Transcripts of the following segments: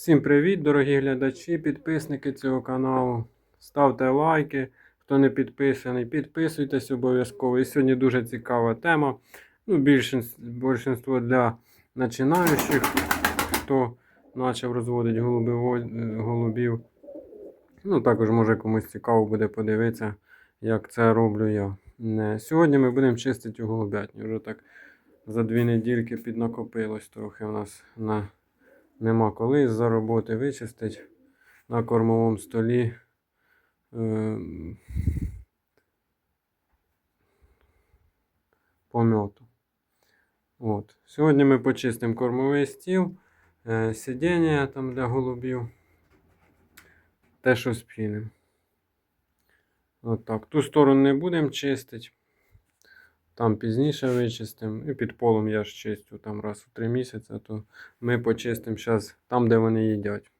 Всім привіт, дорогі глядачі, підписники цього каналу. Ставте лайки, хто не підписаний, підписуйтесь обов'язково. І сьогодні дуже цікава тема. Ну, більшинство, для починаючих, хто почав розводити голубів. Ну, також може комусь цікаво буде подивитися, як це роблю я. Не. Сьогодні ми будемо чистити голубятню. Вже так за дві недільки піднакопилось трохи у нас на нема коли з-за роботи вичистить на кормовому столі. Е. От. Сьогодні ми почистимо кормовий стіл, е, сидіння там для голубів. Те, що спінемо. От так. Ту сторону не будемо чистити. Там пізніше вичистимо. І під полом я ж чистю там раз у три місяці, то ми почистимо зараз там, де вони їдять.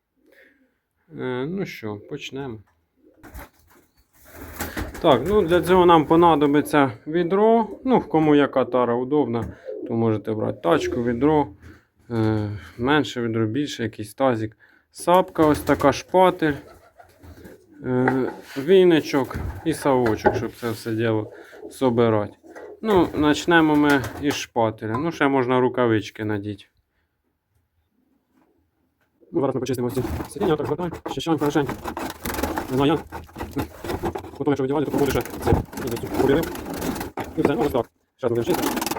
Е, ну що, почнемо. Так, ну для цього нам понадобиться відро. Ну, кому яка тара удобна, то можете брати тачку, відро. Е, менше відро, більше, якийсь тазик. Сапка, ось така шпатель. Е, віничок і савочок, щоб це все діло собирати. Ну, почнемо ми із шпателя. Ну, ще можна рукавички надіти. Ну, зараз ми почистимо ці сидіння, так звертаємо, щищаємо хорошенько. Не знаю, я. Потім, якщо видівали, то побуде ще це побілив. І все, ну ось так. Зараз будемо чистити.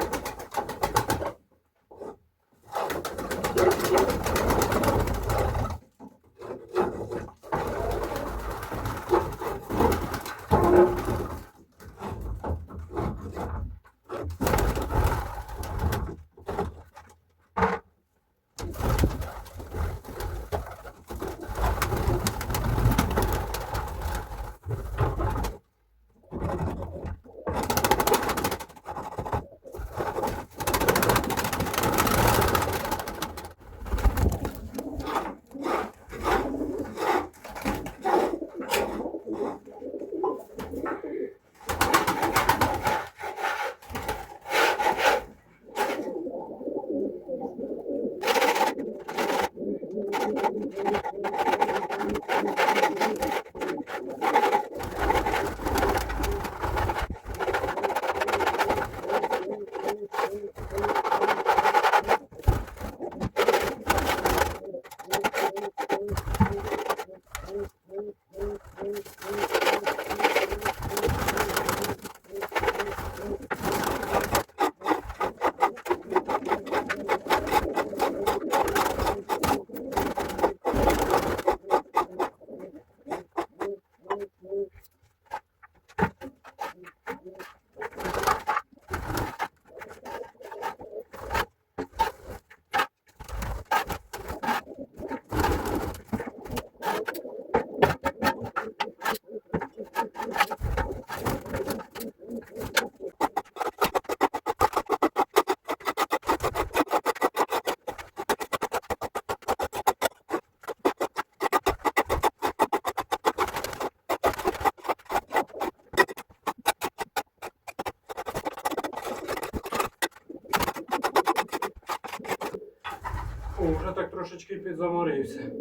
Підзаморився.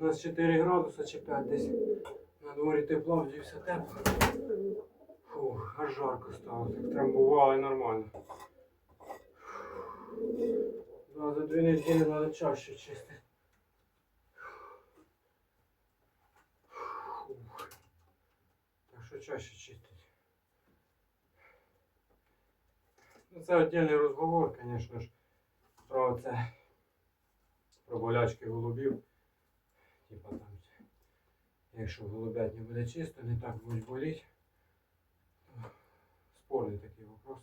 У нас 4 градуси чи 5 десь. На дворі тепло, вдівся тепло. Фух, аж жарко стало. Так трамбували нормально. За дві неділі треба чаще чистити. Так що чаще чистити. Ну, це віддільний розговор, звісно ж, про це. Про болячки голубів. Типа там, якщо голубятні буде чисто, не так будуть боліти. Спорний такий вопрос.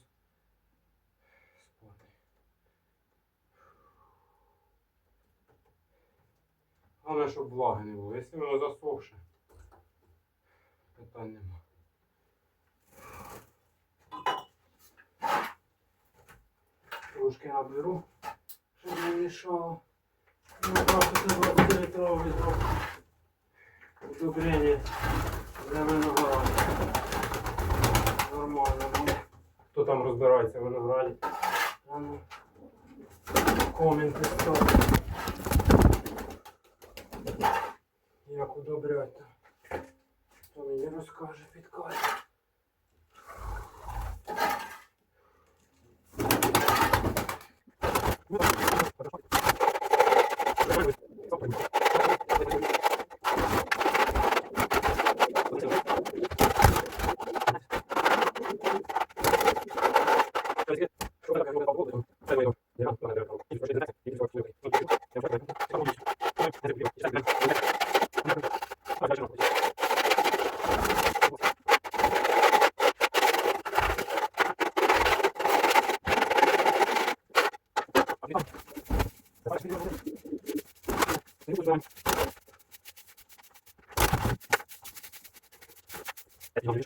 Спорний. Головне, щоб влаги не було. Якщо воно засохше, питань нема. Трошки наберу, щоб не мішало. Ну, просто це 20 літрове відро. Удобрення для. Нормально. Хто там розбирається в винограді? Ну, коменти ставте. удобряти. Хто мені розкаже, підкаже. Yani,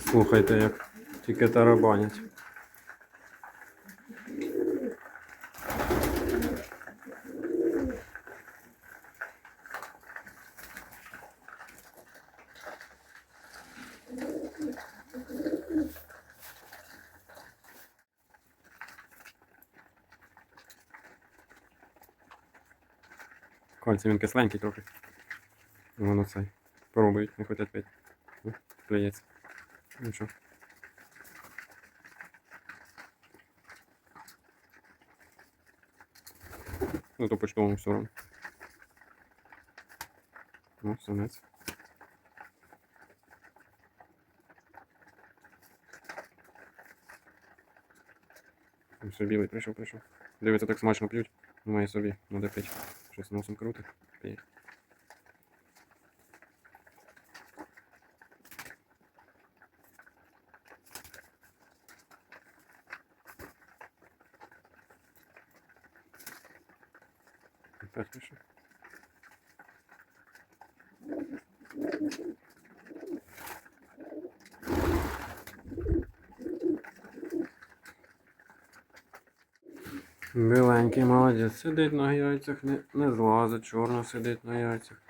Слухайте, як тільки тарабанять. Кольця він кисленький трохи. Воно цей. Пробують, не хочуть. Ну, Плюється. Що. Ну то почтовому все одно. Ну, сонець. Ну, Все, білий прийшов, прийшов. Дивиться, так смачно п'ють. Думає собі, надо пити. Щось носом крутить. П'є. так пише. Молодець сидить на яйцях, не, не злазить, чорно сидить на яйцях.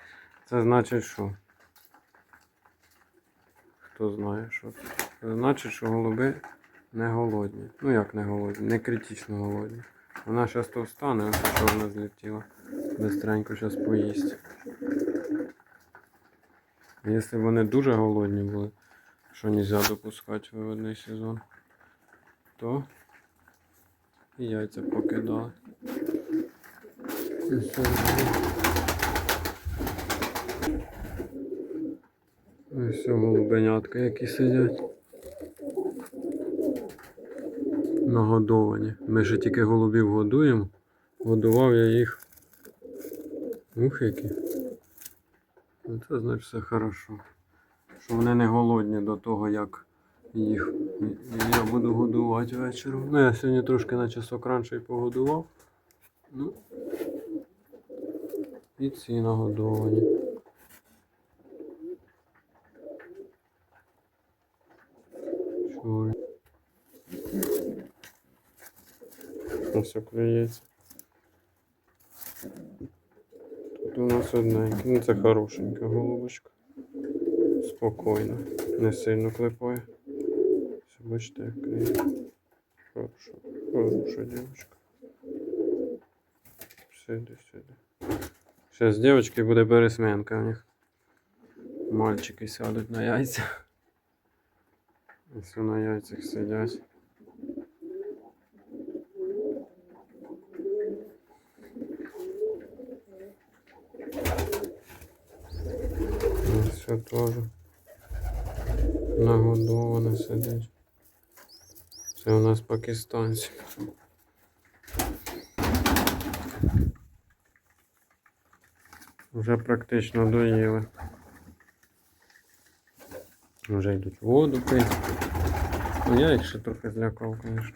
Це значить що? Хто знає що це? Це значить, що голуби не голодні. Ну як не голодні, не критично голодні. Вона зараз то встане, що вона злетіла. Бистренько зараз поїсть. Якщо вони дуже голодні були, що не можна допускати виводний сезон, то і яйця покидали. І все. Ось голубенятка, які сидять. Нагодовані. Ми ще тільки голубів годуємо. Годував я їх. Ух, які. Ну, Це значить все хорошо. Що вони не голодні до того, як їх я буду годувати вечором. Ну, я сьогодні трошки на часок раніше і погодував. Ну. І ці нагодовані. Чорні. Ось клюється. У нас одненька. Ну це хорошенька голубочка. Спокійно. Не сильно клепає. Все, бачите, як клеє. Хороша, хороша дівчинка. Сиди, сиди. Зараз дівчатки буде пересменка у них. Мальчики сядуть на яйця. Ось на яйцях сидять. Все теж нагодоване сидить. Це у нас пакистанці. Вже практично доїли. Вже йдуть воду пити. Ну, я їх ще трохи злякав, звісно.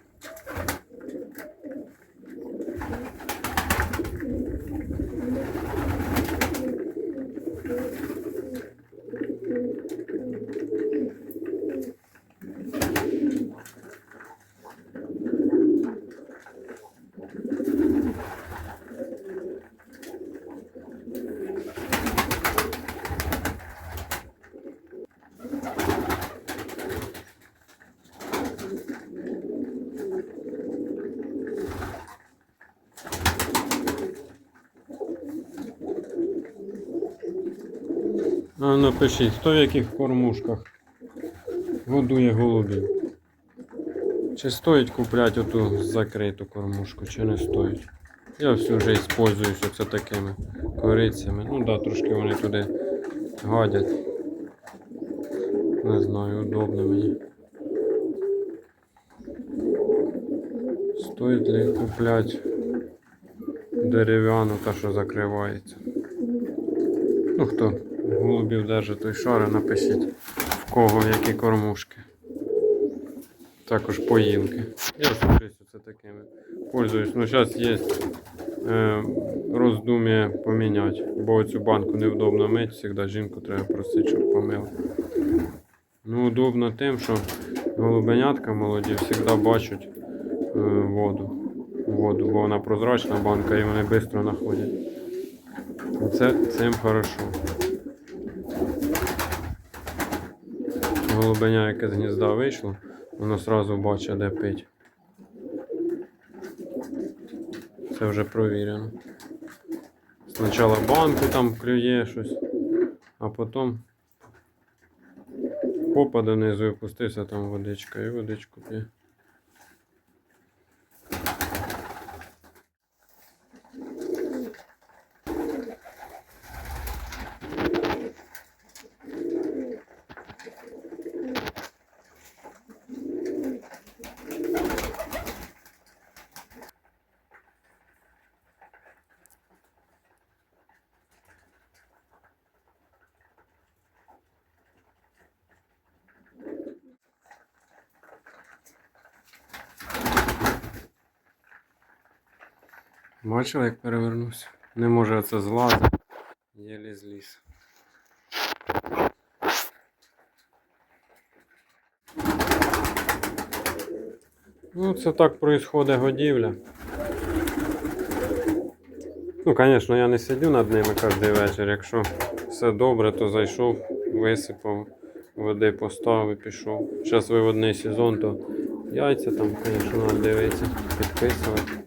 А напишіть, хто в яких кормушках годує голубів. Чи стоїть купляти оту закриту кормушку, чи не стоїть. Я всю вже используюся це такими корицями. Ну да, трошки вони туди гадять. Не знаю, удобно мені. Стоїть ли купляти дерев'яну та що закривається. Ну хто голубів держить той шари, напишіть в кого які кормушки. Також поїлки. Я сушусь це такими. Пользуюсь. Ну зараз є е, роздум'я поміняти, бо цю банку невдобно мити, завжди жінку треба просити, щоб помила. Ну, удобно тим, що голубенятка молоді завжди бачать е, воду. Воду, бо вона прозрачна банка і вони швидко знаходять. Це цим хорошо. Голубеня, яке з гнізда вийшло, воно одразу бачить, де пить. Це вже провірено. Спочатку банку там клює щось, а потім попа донизу і пустився там водичка і водичку п'є. Бачили, як перевернувся? Не може оце злазити. Єлі зліз. Ну, це так происходить годівля. Ну, звісно, я не сидю над ними кожен вечір. Якщо все добре, то зайшов, висипав, води поставив пішов. Зараз виводний сезон, то яйця там, звісно, треба дивитися, підписувати.